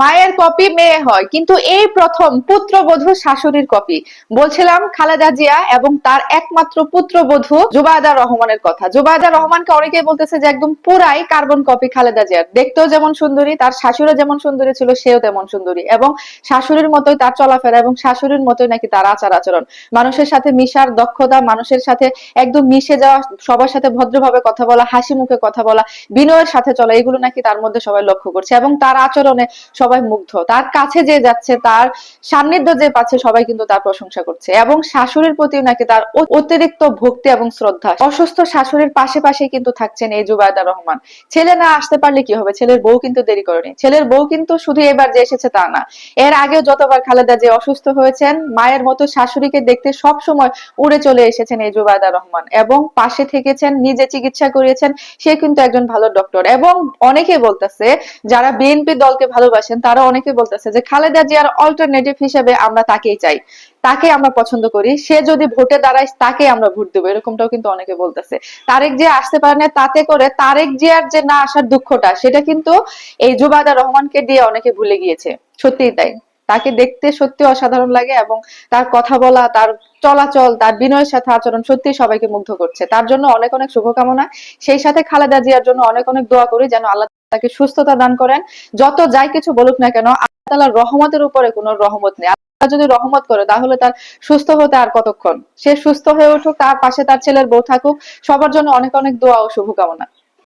মায়ের কপি মেয়ে হয়, কিন্তু এই প্রথম পুত্রবধূ শাশুড়ির কপি। বলছিলাম খালেদা জিয়া এবং তার একমাত্র পুত্রবধূ জুবায়দা রহমানের কথা। জুবায়দা রহমানকে অনেকেই বলতেছে যে একদম পুরাই কার্বন কপি খালেদা জিয়ার। দেখতেও যেমন সুন্দরী, তার শাশুড়িও যেমন সুন্দরী ছিল, সেও তেমন সুন্দরী। এবং শাশুড়ির মতোই তার চলাফেরা এবং শাশুড়ির মতোই নাকি তার আচার আচরণ। মানুষের সাথে মিশার দক্ষতা, মানুষের সাথে একদম মিশে যাওয়া, সবার সাথে ভদ্রভাবে কথা বলা, হাসি মুখে কথা বলা, বিনয়ের সাথে চলা, এগুলো নাকি তার মধ্যে সবাই লক্ষ্য করছে। এবং তার আচরণে সবাই মুগ্ধ। তার কাছে যে যাচ্ছে, তার সান্নিধ্য যে পাচ্ছে, সবাই কিন্তু তার প্রশংসা করছে। এবং শাশুড়ির প্রতিও নাকি তার অতিরিক্ত ভক্তি এবং শ্রদ্ধা। অসুস্থ শাশুড়ির পাশে পাশে কিন্তু থাকছেন এই জুবায়দা রহমান। ছেলে না আসতে পারলে কি হবে? ছেলের বউ কিন্তু দেরি করেনি। ছেলের বউ কিন্তু শুধু এবার যে এসেছে তা না। এর আগেও যতবার খালেদা যে অসুস্থ হয়েছেন, মায়ের মতো শাশুড়িকে দেখতে সব সময় উড়ে চলে এসেছেন এই জুবায়দা রহমান। এবং পাশে থেকেছেন, নিজে চিকিৎসা করিয়েছেন, সে কিন্তু একজন ভালো ডক্টর এবং অনেকে বলতেছে, যারা বিএনপি দলকে ভালোবাসেন তারা অনেকে বলতেছে যে, খালেদা জিয়ার অল্টারনেটিভ হিসেবে আমরা তাকেই চাই তাকে আমরা পছন্দ করি, সে যদি ভোটে দাঁড়ায় তাকে আমরা ভোট দেবো, এরকমটাও কিন্তু অনেকে বলতেছে। তারেক জিয়া আসতে পারে না তাতে করে তারেক জিয়ার যে না আসার দুঃখটা, সেটা কিন্তু এই জুবাদা রহমানকে দিয়ে অনেকে ভুলে গিয়েছে, সত্যিই তাই। তাকে দেখতে সত্যি অসাধারণ লাগে এবং তার কথা বলা, তার চলাচল, তার বিনয়ের সাথে আচরণ সত্যি সবাইকে মুগ্ধ করছে। তার জন্য অনেক অনেক শুভকামনা। সেই সাথে খালেদা জিয়ার জন্য অনেক অনেক দোয়া করি যেন আল্লাহ তাকে সুস্থতা দান করেন। যত যাই কিছু বলুক না কেন, আল্লাহ তালার রহমতের উপরে কোনো রহমত নেই। আল্লাহ যদি রহমত করে, তাহলে তার সুস্থ হতে আর কতক্ষণ? সে সুস্থ হয়ে উঠুক, তার পাশে তার ছেলের বউ থাকুক। সবার জন্য অনেক অনেক দোয়া ও শুভকামনা।